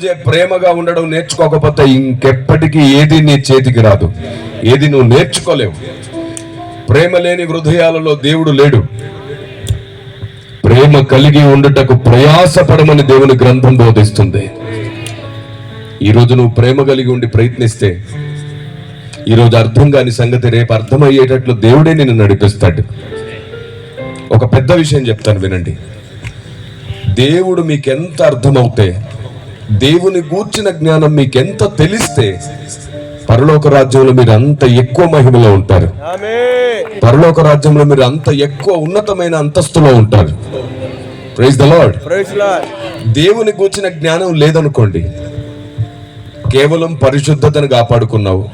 ప్రేమగా ఉండడం నేర్చుకోకపోతే ఇంకెప్పటికీ ఏది నీ చేతికి రాదు. ఏది నువ్వు నేర్చుకోలేవు. ప్రేమ లేని హృదయాలలో దేవుడు లేడు. ప్రేమ కలిగి ఉండుటకు ప్రయాసపడమని దేవుని గ్రంథం బోధిస్తుంది. ఈరోజు నువ్వు ప్రేమ కలిగి ఉండి ప్రయత్నిస్తే ఈరోజు అర్థం కాని సంగతి రేపు అర్థమయ్యేటట్లు దేవుడే నిన్ను నడిపిస్తాడు. ఒక పెద్ద విషయం చెప్తాను వినండి. దేవుడు మీకెంత అర్థమవుతే దేవుని గూర్చిన జ్ఞానం మీకెంత తెలిస్తే పరలోక రాజ్యంలో మీరు అంత ఎక్కువ మహిమలో ఉంటారు. పరలోక రాజ్యంలో మీరు అంత ఎక్కువ ఉన్నతమైన అంతస్తులో ఉంటారు. ప్రైజ్ ద లార్డ్ దేవుని గూర్చిన జ్ఞానం లేదనుకోండి కేవలం పరిశుద్ధతను కాపాడుకున్నావు.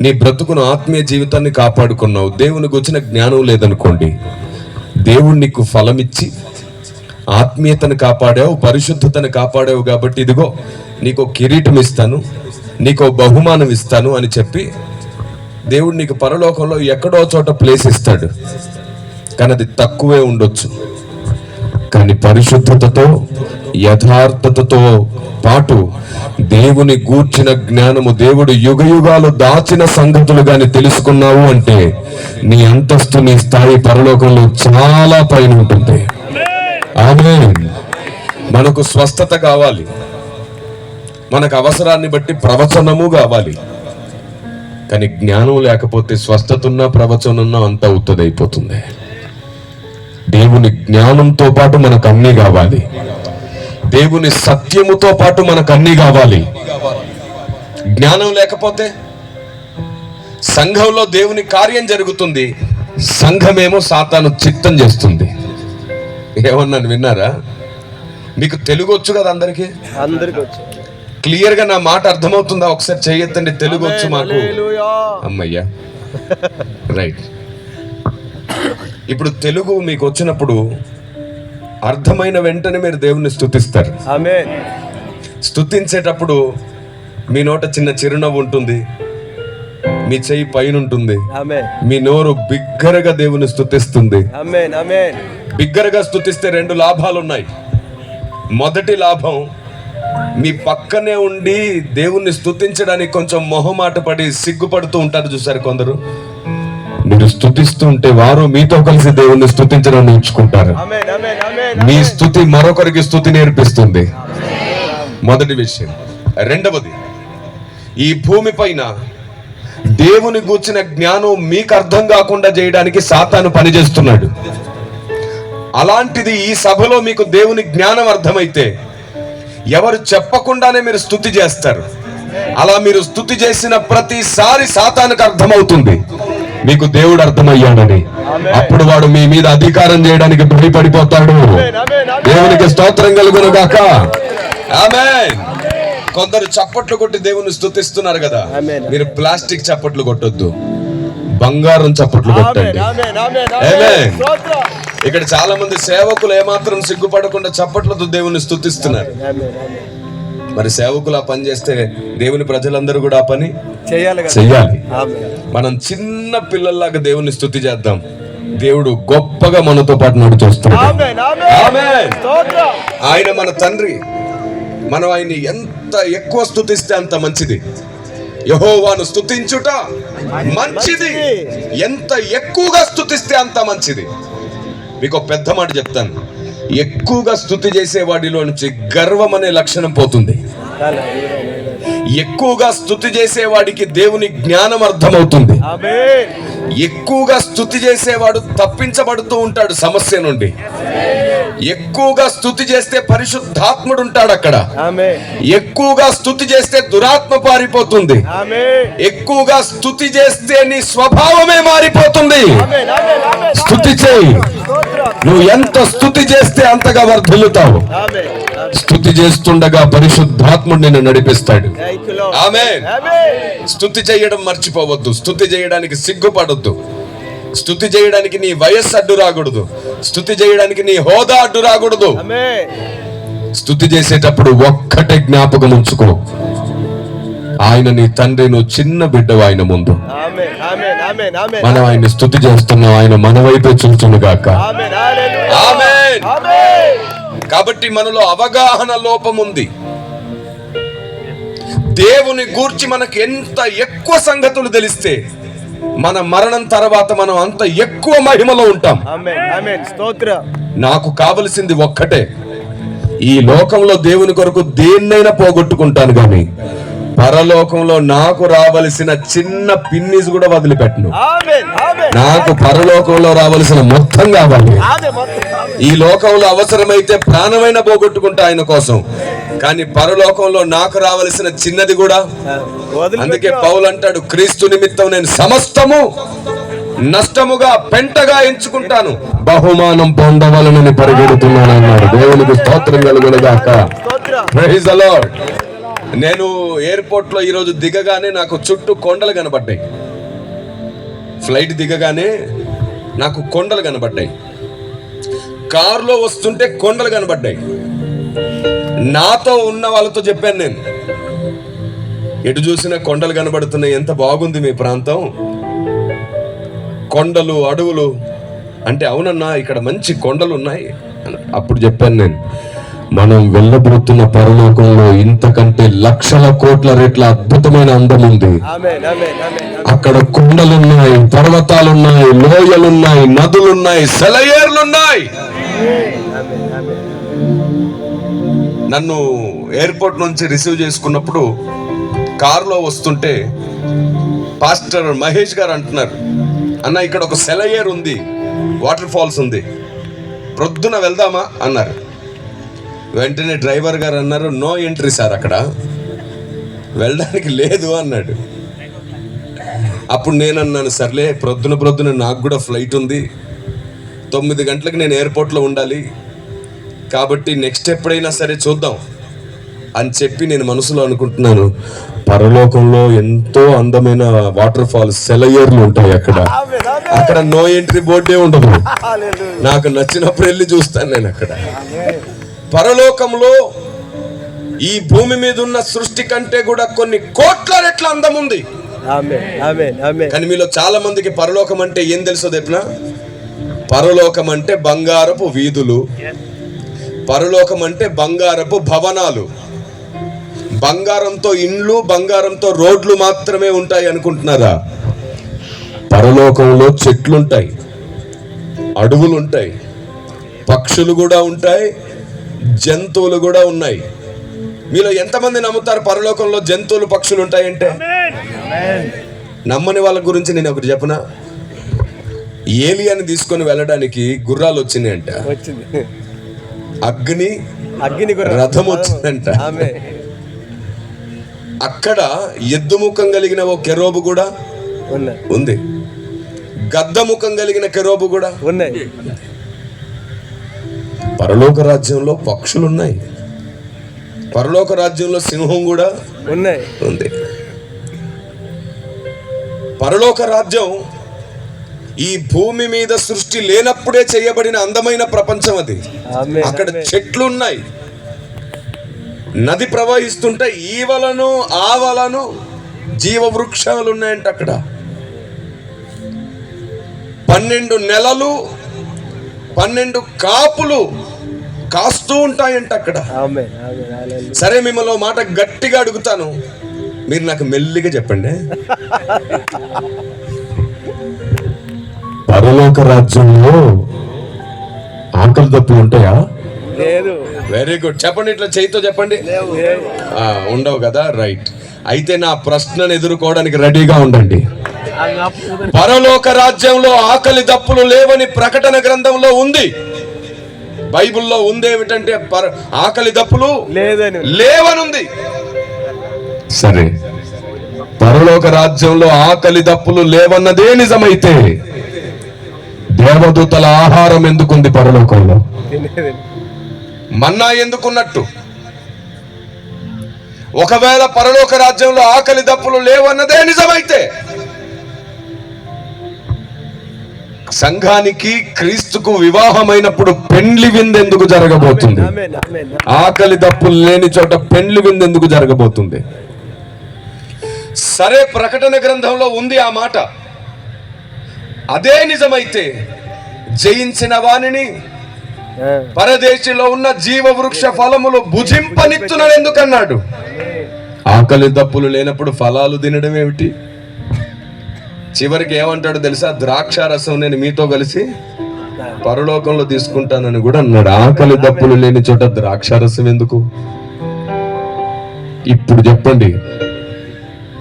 నీ బ్రతుకును ఆత్మీయ జీవితాన్ని కాపాడుకున్నావు. దేవుని గూర్చిన జ్ఞానం లేదనుకోండి దేవుడు నీకు ఫలమిచ్చి ఆత్మీయతను కాపాడావు పరిశుద్ధతను కాపాడావు కాబట్టి ఇదిగో నీకు కిరీటం ఇస్తాను నీకు బహుమానం ఇస్తాను అని చెప్పి దేవుడు నీకు పరలోకంలో ఎక్కడో చోట ప్లేస్ ఇస్తాడు. కానీ అది తక్కువే ఉండొచ్చు. కానీ పరిశుద్ధతతో యథార్థతతో పాటు దేవుని గూర్చిన జ్ఞానము దేవుడు యుగ యుగాలు దాచిన సంగతులు గాని తెలుసుకున్నావు అంటే నీ అంతస్తు నీ స్థాయి పరలోకంలో చాలా పైన ఉంటుంది. ఆమె మనకు స్వస్థత కావాలి. మనకు అవసరాన్ని బట్టి ప్రవచనము కావాలి. కానీ జ్ఞానం లేకపోతే స్వస్థత ఉన్నా ప్రవచనం ఉన్నా ఉత్తదైపోతుంది. దేవుని జ్ఞానంతో పాటు మనకు అన్ని కావాలి. దేవుని సత్యముతో పాటు మనకు అన్ని కావాలి. జ్ఞానం లేకపోతే సంఘంలో దేవుని కార్యం జరుగుతుంది. సంఘమేమో సాతాను చిత్తం చేస్తుంది. ఏమన్నాను విన్నారా? మీకు తెలుగు వచ్చు కదా అందరికి? క్లియర్గా నా మాట అర్థమవుతుందా? ఒకసారి చేయొద్దండి తెలుగు వచ్చు మాకు. అమ్మయ్యా. రైట్. ఇప్పుడు తెలుగు మీకు వచ్చినప్పుడు అర్థమైన వెంటనే మీరు దేవుణ్ణి స్తుతిస్తారు ఆమేన్. స్తుతించేటప్పుడు మీ నోట చిన్న చిరునవ్వు ఉంటుంది. మీ చెయ్యి పైన ఉంటుంది మీ నోరు బిగ్గరగా దేవుని ఆమేన్. బిగ్గరగా స్తుతిస్తే రెండు లాభాలు ఉన్నాయి మొదటి లాభం మీ పక్కనే ఉండి దేవుణ్ణి స్తుతించడానికి కొంచెం మొహమాట పడి సిగ్గుపడుతూ ఉంటారు చూసారు కొందరు. మీరు స్తుతిస్తూ ఉంటే వారు మీతో కలిసి దేవుణ్ణి స్తుతించడం నేర్చుకుంటారు. మీ స్థుతి మరొకరికి స్థుతి నేర్పిస్తుంది. మొదటి విషయం. రెండవది ఈ భూమి పైన దేవుని గూర్చిన జ్ఞానం మీకు అర్థం కాకుండా చేయడానికి సాతాను పనిచేస్తున్నాడు. అలాంటిది ఈ సభలో మీకు దేవుని జ్ఞానం అర్థమైతే ఎవరు చెప్పకుండానే మీరు స్థుతి చేస్తారు. అలా మీరు స్థుతి చేసిన ప్రతిసారి సాతానికి అర్థమవుతుంది. మీకు దేవుడు అర్థమయ్యాడని. అప్పుడు వాడు మీ మీద అధికారం చేయడానికి భయపడిపోతాడు. దేవునికి స్తోత్రం కలుగును గాక. ఆమేన్. కొందరు చప్పట్లు కొట్టి దేవుని స్తుతిస్తున్నారు కదా. మీరు ప్లాస్టిక్ చప్పట్లు కొట్టొద్దు. బంగారం చప్పట్లు కొట్టండి. ఇక్కడ చాలా మంది సేవకులు ఏమాత్రం సిగ్గుపడకుండా చప్పట్లతో దేవుని ఆమేన్ మరి సేవకులు ఆ పని చేస్తే దేవుని ప్రజలందరూ కూడా ఆ పని చేయాలి చెయ్యాలి. మనం చిన్న పిల్లల్లాగా దేవుని స్తుతి చేద్దాం. దేవుడు గొప్పగా మనతో పాటు నడుచొస్తాడు ఆయన మన తండ్రి. మనం ఆయన్ని ఎంత ఎక్కువ స్తుతిస్తే అంత మంచిది. యహోవాను స్తుతించుట మంచిది. ఎంత ఎక్కువగా స్థుతిస్తే అంత మంచిది. మీకు పెద్ద మాట చెప్తాను. ఎక్కువగా స్థుతి చేసే వాడిలో నుంచి గర్వం అనే లక్షణం పోతుంది. ఎక్కువగా స్తుతి చేసే వాడికి దేవుని జ్ఞానం అర్థమవుతుంది. ఎక్కువగా స్తుతి చేసేవాడు తప్పించబడుతూ ఉంటాడు సమస్య నుండి. ఎక్కువగా స్తుతి చేస్తే పరిశుద్ధాత్ముడు ఉంటాడు అక్కడ. ఎక్కువగా స్తుతి చేస్తే దురాత్మ పారిపోతుంది. ఎక్కువగా స్తుతి చేస్తే నీ స్వభావమే మారిపోతుంది. స్తుతి చేయి. నువ్వు ఎంత స్తుతి చేస్తే అంతగా వర్ధిల్లుతావు. స్తుతి చేస్తుండగా పరిశుద్ధాత్ముడు నిన్ను నడిపిస్తాడు. ఆమేన్. స్తుతి చేయడం మర్చిపోవద్దు. స్తుతి చేయడానికి సిగ్గుపడొద్దు. స్తుతి చేయడానికి నీ వయస్సు అడ్డు రాకూడదు. స్తుతి చేయడానికి నీ హోదా అడ్డు రాకూడదు. స్తుతి చేసేటప్పుడు ఒక్కటే జ్ఞాపకం ఉంచుకో. ఆయన నీ తండ్రి నువ్వు చిన్న బిడ్డవు ఆయన ముందు. మనం ఆయన్ని స్తుతి చేస్తున్నాం ఆయన మన వైపే గాక. ఆమేన్ ఆమేన్ కాబట్టి మనలో అవగాహన లోపం ఉంది. దేవుని గూర్చి మనకు ఎంత ఎక్కువ సంగతులు తెలిస్తే మన మరణం తర్వాత మనం అంత ఎక్కువ మహిమలో ఉంటాం. ఆమేన్ ఆమేన్ స్తోత్ర. నాకు కావలసింది ఒక్కటే. ఈ లోకంలో దేవుని కొరకు దేన్నైనా పోగొట్టుకుంటాను కానీ పరలోకంలో నాకు రావలసిన చిన్న పిన్నిస్ కూడా వదిలిపెట్టను. ఆమేన్ ఆమేన్. నాకు పరలోకంలో రావలసిన మొత్తం కావాలి. ఈ లోకంలో అవసరమైతే ప్రాణమైన పోగొట్టుకుంటా ఆయన కోసం. కానీ పరలోకంలో నాకు రావలసిన చిన్నది కూడా అందుకే పౌలు అంటాడు క్రీస్తు నిమిత్తం నేను సమస్తము నష్టముగా పెంటగా ఎంచుకుంటాను. బహుమానం పొందవలనని పరిగెడుతున్నాను అన్నాడు దేవునికి స్తోత్రం. Praise the Lord. నేను ఎయిర్పోర్ట్లో ఈరోజు దిగగానే నాకు చుట్టూ కొండలు కనబడ్డాయి. ఫ్లైట్ దిగగానే నాకు కొండలు కనబడ్డాయి. కారులో వస్తుంటే కొండలు కనబడ్డాయి. నాతో ఉన్న వాళ్ళతో చెప్పాను నేను. ఎటు చూసినా కొండలు కనబడుతున్నాయి. ఎంత బాగుంది మీ ప్రాంతం. కొండలు అడవులు. అంటే అవునన్నా ఇక్కడ మంచి కొండలు ఉన్నాయి. అప్పుడు చెప్పాను నేను. మనం వెళ్ళబోతున్న పరలోకంలో ఇంతకంటే లక్షల కోట్ల రెట్ల అద్భుతమైన అందం ఉంది. అక్కడ కొండలున్నాయి పర్వతాలున్నాయి లోయలున్నాయి నదులున్నాయి సెలయేర్లున్నాయి. నన్ను ఎయిర్పోర్ట్ నుంచి రిసీవ్ చేసుకున్నప్పుడు కారులో వస్తుంటే పాస్టర్ మహేష్ గారు అంటున్నారు అన్న ఇక్కడ ఒక సెలయేర్ ఉంది వాటర్ ఫాల్స్ ఉంది ప్రొద్దున వెళ్దామా? అన్నారు. వెంటనే డ్రైవర్ గారు అన్నారు నో ఎంట్రీ సార్ అక్కడ. వెళ్ళడానికి లేదు అన్నాడు. అప్పుడు నేను అన్నాను సర్లే ప్రొద్దున ప్రొద్దున నాకు కూడా ఫ్లైట్ ఉంది. తొమ్మిది గంటలకు నేను ఎయిర్పోర్ట్లో ఉండాలి. కాబట్టి నెక్స్ట్ ఎప్పుడైనా సరే చూద్దాం అని చెప్పి నేను మనసులో అనుకుంటున్నాను. పరలోకంలో ఎంతో అందమైన వాటర్ ఫాల్స్ సెలయేర్లు ఉంటాయి అక్కడ. అక్కడ నో ఎంట్రీ బోర్డే ఉండదు. నాకు నచ్చినప్పుడు వెళ్ళి చూస్తాను నేను అక్కడ. పరలోకంలో ఈ భూమి మీద ఉన్న సృష్టి కంటే కూడా కొన్ని కోట్ల రెట్ల అందం ఉంది కానీ మీలో చాలా మందికి పరలోకం అంటే ఏం తెలుసో చెప్పిన పరలోకం అంటే బంగారపు వీధులు. పరలోకం అంటే బంగారపు భవనాలు. బంగారంతో ఇండ్లు బంగారంతో రోడ్లు మాత్రమే ఉంటాయి అనుకుంటున్నారా? పరలోకంలో చెట్లుంటాయి అడవులు ఉంటాయి పక్షులు కూడా ఉంటాయి జంతువులు కూడా ఉన్నాయి. మీలో ఎంతమంది నమ్ముతారు పరలోకంలో జంతువులు పక్షులు ఉంటాయంటే? నమ్మని వాళ్ళ గురించి నేను ఒకటి చెప్పనా? ఏలియాని తీసుకొని వెళ్ళడానికి గుర్రాలు వచ్చినాయంట. వచ్చింది. అగ్ని అగ్ని. రథం వచ్చిందంట. అక్కడ ఎద్దు ముఖం కలిగిన ఓ కెరోబు కూడా ఉంది. గద్ద ముఖం కలిగిన కెరోబు కూడా ఉన్నాయి. పరలోక రాజ్యంలో పక్షులు ఉన్నాయి పరలోక రాజ్యంలో సింహం కూడా ఉన్నాయి. ఉంది. పరలోక రాజ్యం ఈ భూమి మీద సృష్టి లేనప్పుడే చేయబడిన అందమైన ప్రపంచం అది. అక్కడ. చెట్లు ఉన్నాయి నది ప్రవహిస్తుంటే ఈవలను ఆవలను జీవ వృక్షాలు ఉన్నాయంట అక్కడ. పన్నెండు నెలలు పన్నెండు కాపులు కాస్తూ ఉంటాయంట అక్కడ. సరే మిమ్మల్ని మాట గట్టిగా అడుగుతాను. మీరు నాకు మెల్లిగా చెప్పండి. పరలోక రాజ్యంలో ఆకలి తప్పులు ఉంటాయా? లేదు. వెరీ గుడ్ చెప్పండి ఇట్లా చేయితో చెప్పండి. ఉండవు కదా రైట్ అయితే నా ప్రశ్నను ఎదుర్కోవడానికి రెడీగా ఉండండి. పరలోక రాజ్యంలో ఆకలి దప్పులు లేవని ప్రకటన గ్రంథంలో ఉంది. బైబిల్లో ఉంది ఏమిటంటే పర ఆకలి దప్పులు లేదని. లేవనుంది. సరే. పరలోక రాజ్యంలో ఆకలి దప్పులు లేవన్నదే నిజమైతే దేవదూతల ఆహారం ఎందుకుంది పరలోకంలో? మన్నా ఎందుకున్నట్టు? ఒకవేళ పరలోక రాజ్యంలో ఆకలి దప్పులు లేవన్నదే నిజమైతే సంఘానికి క్రీస్తుకు వివాహమైనప్పుడు పెండ్లి విందెందుకు జరగబోతుంది? ఆకలి దప్పులు లేని చోట పెండ్లి విందెందుకు జరగబోతుంది? సరే ప్రకటన గ్రంథంలో ఉంది ఆ మాట. అదే నిజమైతే జయించిన వానిని పరదేశిలో ఉన్న జీవ వృక్ష ఫలములు భుజింపనిత్తునని ఎందుకన్నాడు? ఆకలి దప్పులు లేనప్పుడు ఫలాలు తినడం ఏమిటి చివరికి ఏమంటాడు తెలుసా? ద్రాక్ష రసం నేను మీతో కలిసి పరలోకంలో తీసుకుంటానని కూడా అన్నాడు. ఆకలి దప్పులు లేని చోట ద్రాక్ష రసం ఎందుకు? ఇప్పుడు చెప్పండి.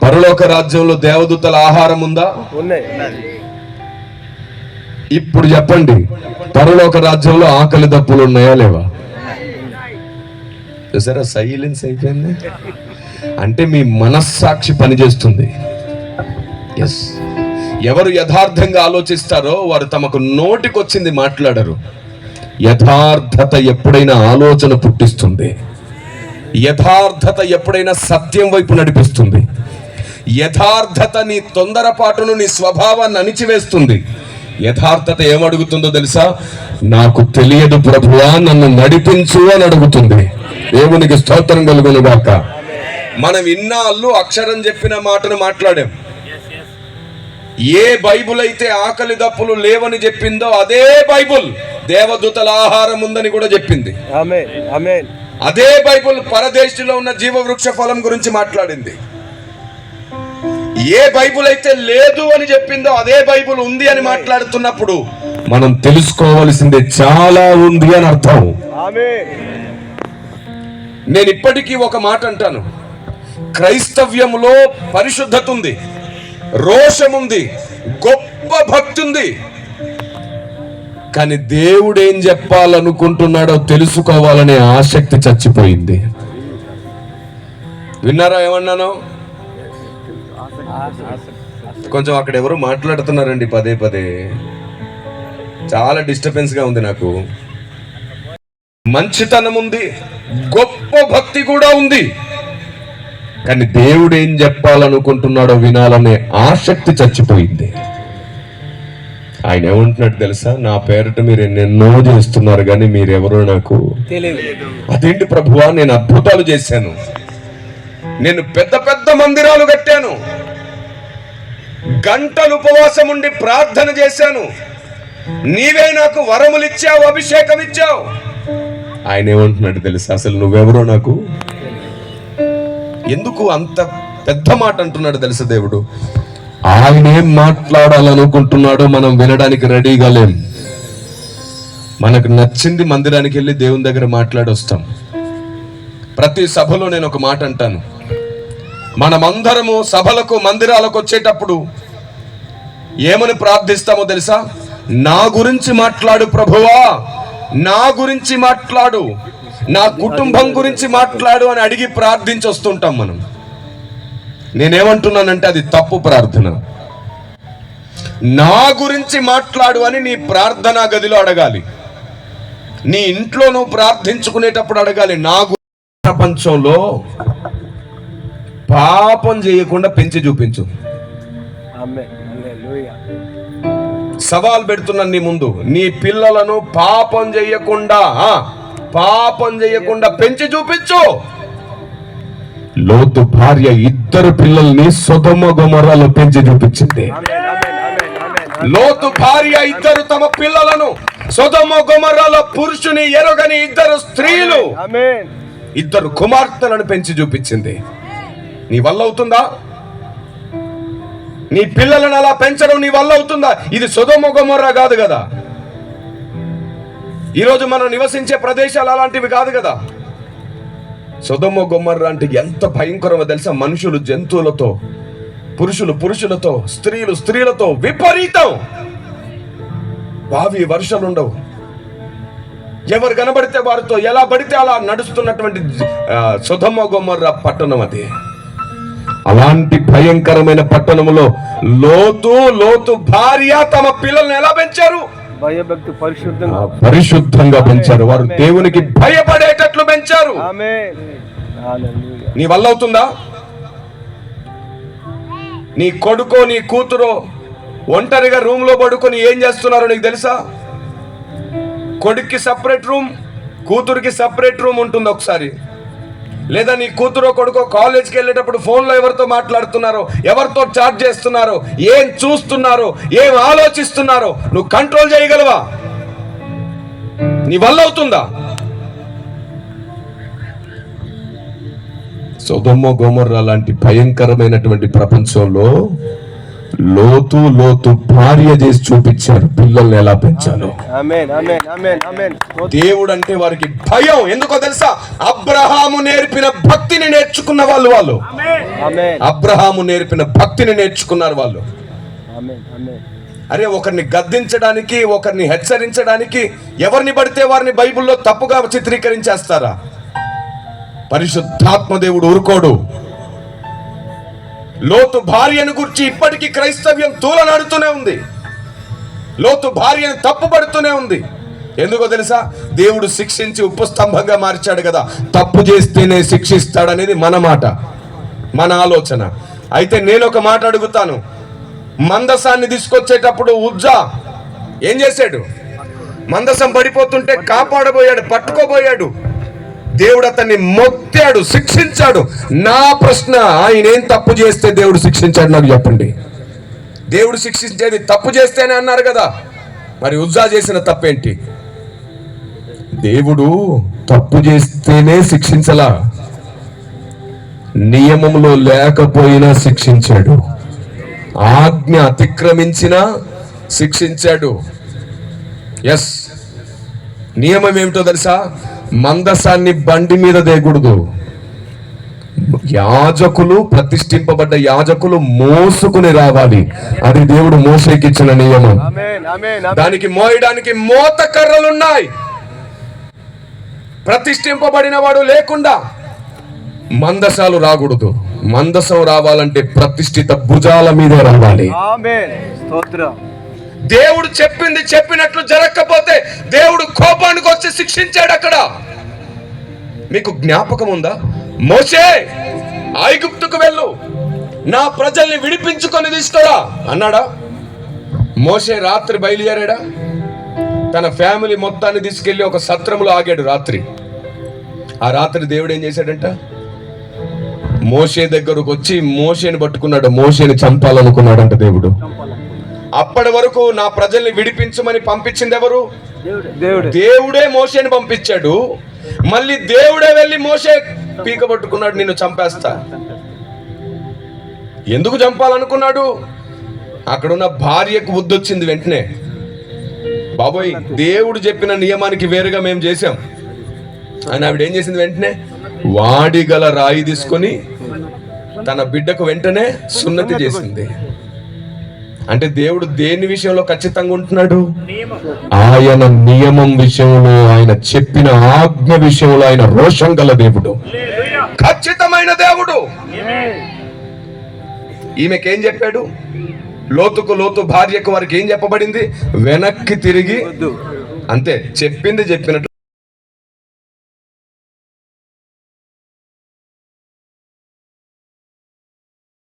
పరలోక రాజ్యంలో దేవదూతల ఆహారం ఉందా? ఇప్పుడు చెప్పండి. పరలోక రాజ్యంలో ఆకలి దప్పులు ఉన్నాయా లేవా? చూసారా? సైలెన్స్ అయిపోయింది. అంటే మీ మనస్సాక్షి పనిచేస్తుంది. ఎస్ ఎవరు యథార్థంగా ఆలోచిస్తారో వారు తమకు నోటికొచ్చింది మాట్లాడరు. యథార్థత ఎప్పుడైనా ఆలోచన పుట్టిస్తుంది. యథార్థత ఎప్పుడైనా సత్యం వైపు నడిపిస్తుంది. యథార్థత నీ తొందరపాటును నీ స్వభావాన్ని అణిచివేస్తుంది. యథార్థత ఏమడుగుతుందో తెలుసా? నాకు తెలియదు ప్రభువా నన్ను నడిపించు అని అడుగుతుంది. దేవునికి స్తోత్రం కలుగును గాక. మనం ఇన్నాళ్ళు అక్షరం చెప్పిన మాటను మాట్లాడాం. ఏ బైబుల్ అయితే ఆకలి దప్పులు లేవని చెప్పిందో అదే బైబుల్ దేవదూతల ఆహారం ఉందని కూడా చెప్పింది. అదే బైబుల్ పరదేశంలో ఉన్న జీవవృక్ష ఫలం గురించి మాట్లాడింది. ఏ బైబుల్ అయితే లేదు అని చెప్పిందో అదే బైబుల్ ఉంది అని మాట్లాడుతున్నప్పుడు మనం తెలుసుకోవలసింది చాలా ఉంది అని అర్థం. నేను ఇప్పటికీ ఒక మాట అంటాను. క్రైస్తవ్యములో పరిశుద్ధత ఉంది. రోషం ఉంది గొప్ప భక్తి ఉంది కానీ దేవుడు ఏం చెప్పాలనుకుంటున్నాడో తెలుసుకోవాలనే ఆసక్తి చచ్చిపోయింది. విన్నారా ఏమన్నాను? కొంచెం అక్కడ ఎవరు మాట్లాడుతున్నారండి పదే పదే. చాలా డిస్టర్బెన్స్గా ఉంది నాకు. మంచితనం ఉంది గొప్ప భక్తి కూడా ఉంది. కానీ దేవుడు ఏం చెప్పాలనుకుంటున్నాడో వినాలనే ఆసక్తి చచ్చిపోయింది. ఆయన ఏమంటున్నాడు తెలుసా? నా పేరట మీరు ఎన్నెన్నో చేస్తున్నారు కానీ మీరెవరో నాకు తెలియదు. అదేంటి ప్రభువా? నేను అద్భుతాలు చేశాను. నేను పెద్ద పెద్ద మందిరాలు కట్టాను. గంటలు ఉపవాసం ఉండి ప్రార్థన చేశాను. నీవే నాకు వరములు ఇచ్చావు అభిషేకం ఇచ్చావు ఆయన ఏమంటున్నాడు తెలుసా? అసలు నువ్వెవరో నాకు ఎందుకు అంత పెద్ద మాట అంటున్నాడు తెలుసా దేవుడు? ఆయన ఏం మాట్లాడాలనుకుంటున్నాడో మనం వినడానికి రెడీగా లేం. మనకు నచ్చింది మందిరానికి వెళ్ళి దేవుని దగ్గర మాట్లాడొస్తాం. ప్రతి సభలో నేను ఒక మాట అంటాను. మనమందరము సభలకు మందిరాలకు వచ్చేటప్పుడు ఏమని ప్రార్థిస్తామో తెలుసా? నా గురించి మాట్లాడు ప్రభువా. నా గురించి మాట్లాడు. నా కుటుంబం గురించి మాట్లాడు అని అడిగి ప్రార్థించి వస్తుంటాం మనం. నేనేమంటున్నానంటే అది తప్పు ప్రార్థన. నా గురించి మాట్లాడు అని నీ ప్రార్థనా గదిలో అడగాలి. నీ ఇంట్లో నువ్వు ప్రార్థించుకునేటప్పుడు అడగాలి నా ప్రపంచంలో పాపం చేయకుండా పెంచి చూపించు. సవాల్ పెడుతున్నాను నీ ముందు. నీ పిల్లలను పాపం చేయకుండా పాపం చేయకుండా పెంచి చూపించు. లోతు భార్య ఇద్దరు పిల్లల్ని సుధమ గుమరాలో పెంచి చూపించింది. లోతు భార్య ఇద్దరు తమ పిల్లలను సుధమ గుమరాలో పురుషుని ఎరగని ఇద్దరు స్త్రీలు ఇద్దరు కుమార్తెలను పెంచి చూపించింది. నీ వల్ల అవుతుందా? నీ పిల్లలను అలా పెంచడం నీ వల్ల అవుతుందా? ఇది సుధమ గుమర్రా కాదు కదా. ఈరోజు మనం నివసించే ప్రదేశాలు అలాంటివి కాదు కదా. సుధమ్మ గుమ్మర్ర అంటే ఎంత భయంకరమో తెలుసా? మనుషులు జంతువులతో పురుషులు పురుషులతో స్త్రీలు స్త్రీలతో విపరీతం. భావి వర్షాలు ఉండవు. ఎవరు కనబడితే వారితో ఎలా పడితే అలా నడుస్తున్నటువంటి సుధమ్మ సుధమ గొమ్మర్ర పట్టణం అది. అలాంటి భయంకరమైన పట్టణములో లోతు లోతు భార్య తమ పిల్లల్ని ఎలా పెంచారు? భయభక్తి పరిశుద్ధంగా పరిశుద్ధంగా పెంచారు. వారు దేవునికి భయపడేటట్లు పెంచారు. నీ వల్ల అవుతుందా? నీ కొడుకో నీ కూతురో ఒంటరిగా రూమ్లో పడుకొని ఏం చేస్తున్నారో నీకు తెలుసా? కొడుక్కి సపరేట్ రూమ్ కూతురికి సపరేట్ రూమ్ ఉంటుంది ఒకసారి. లేదా నీ కూతురో కొడుకో కాలేజ్కి వెళ్ళేటప్పుడు ఫోన్లో ఎవరితో మాట్లాడుతున్నారో ఎవరితో చాట్ చేస్తున్నారో ఏం చూస్తున్నారో ఏం ఆలోచిస్తున్నారో నువ్వు కంట్రోల్ చేయగలవా? నీ వల్ల అవుతుందా? సొదొమ్మ గోమర్ర లాంటి భయంకరమైనటువంటి ప్రపంచంలో లోతు లోతు భార్య చేసి చూపించారు. పిల్లల్ని ఎలా పెంచాలో. దేవుడు అంటే వారికి భయం. ఎందుకో తెలుసా? అబ్రహాము నేర్పిన భక్తిని నేర్చుకున్న వాళ్ళు వాళ్ళు. అబ్రహాము నేర్పిన భక్తిని నేర్చుకున్నారు వాళ్ళు. అరే ఒకరిని గద్దించడానికి ఒకరిని హెచ్చరించడానికి ఎవరిని పడితే వారిని బైబిల్లో తప్పుగా చిత్రీకరించేస్తారా? పరిశుద్ధాత్మ దేవుడు ఊరుకోడు. లోతు భార్యను గురించి ఇప్పటికీ క్రైస్తవ్యం తూలనాడుతూనే ఉంది. లోతు భార్యను తప్పుపడుతూనే ఉంది. ఎందుకో తెలుసా? దేవుడు శిక్షించి ఉపస్తంభంగా మార్చాడు కదా. తప్పు చేస్తేనే శిక్షిస్తాడనేది మన మాట మన ఆలోచన. అయితే నేను ఒక మాట అడుగుతాను. మందసాన్ని తీసుకొచ్చేటప్పుడు ఉజ్జా ఏం చేశాడు? మందసం పడిపోతుంటే కాపాడబోయాడు పట్టుకోబోయాడు. దేవుడు అతన్ని మొత్తాడు శిక్షించాడు. నా ప్రశ్న ఆయన ఏం తప్పు చేస్తే దేవుడు శిక్షించాడు నాకు చెప్పండి. దేవుడు శిక్షించేది తప్పు చేస్తేనే అన్నారు కదా. మరి ఉజ్జా చేసిన తప్పేంటి? దేవుడు తప్పు చేస్తేనే శిక్షించలా? నియమంలో లేకపోయినా శిక్షించాడు. ఆజ్ఞ అతిక్రమించినా శిక్షించాడు. ఎస్ నియమం ఏమిటో తెలుసా? మందసాన్ని బండి మీద దేకూడదు యాజకులు ప్రతిష్ఠింపబడ్డ యాజకులు మోసుకుని రావాలి. అది దేవుడు మోసేకిచ్చిన నియమం. ఆమేన్ ఆమేన్ ఆమేన్. దానికి మోయడానికి మోత కర్రలున్నాయి. ప్రతిష్ఠింపబడిన వాడు లేకుండా మందసాలు రాకూడదు. మందసం రావాలంటే ప్రతిష్ఠిత భుజాల మీదే రావాలి. స్తోత్రం. దేవుడు చెప్పింది చెప్పినట్లు జరగకపోతే దేవుడు కోపానికి వచ్చి శిక్షించాడు అక్కడ. మీకు జ్ఞాపకం ఉందా? మోసే ఐగుప్తుకు వెళ్ళు. నా ప్రజల్ని విడిపించుకొని తీసుకురా అన్నాడా? మోసే రాత్రి బయలుదేరాడా? తన ఫ్యామిలీ మొత్తాన్ని తీసుకెళ్ళి ఒక సత్రములో ఆగాడు రాత్రి. ఆ రాత్రి దేవుడు ఏం చేశాడంట? మోసే దగ్గరకు వచ్చి మోషేని పట్టుకున్నాడు. మోషేని చంపాలనుకున్నాడంట దేవుడు. అప్పటి వరకు నా ప్రజల్ని విడిపించమని పంపించింది ఎవరు? దేవుడు. మోషేని పంపించాడు. మళ్ళీ దేవుడే వెళ్ళి మోషే పీక పట్టుకున్నాడు నిన్ను చంపేస్తా. ఎందుకు చంపాలనుకున్నాడు? అక్కడున్న భార్యకు బుద్ధొచ్చింది వెంటనే. బాబోయ్ దేవుడు చెప్పిన నియమానికి వేరుగా మేము చేశాం. అని ఆవిడ ఏం చేసింది వెంటనే? వాడి గల రాయి తీసుకొని తన బిడ్డకు వెంటనే సున్నతి చేసింది. అంటే దేవుడు దేని విషయంలో ఖచ్చితంగా ఉంటున్నాడు? ఆయన నియమం విషయంలో ఆయన చెప్పిన ఆజ్ఞ విషయంలో ఆయన రోషం గల దేవుడు. ఖచ్చితమైన దేవుడు. ఈమెకేం చెప్పాడు? లోతుకు లోతు భార్యకు వారికి ఏం చెప్పబడింది? వెనక్కి తిరిగి అంతే చెప్పింది చెప్పినట్టు.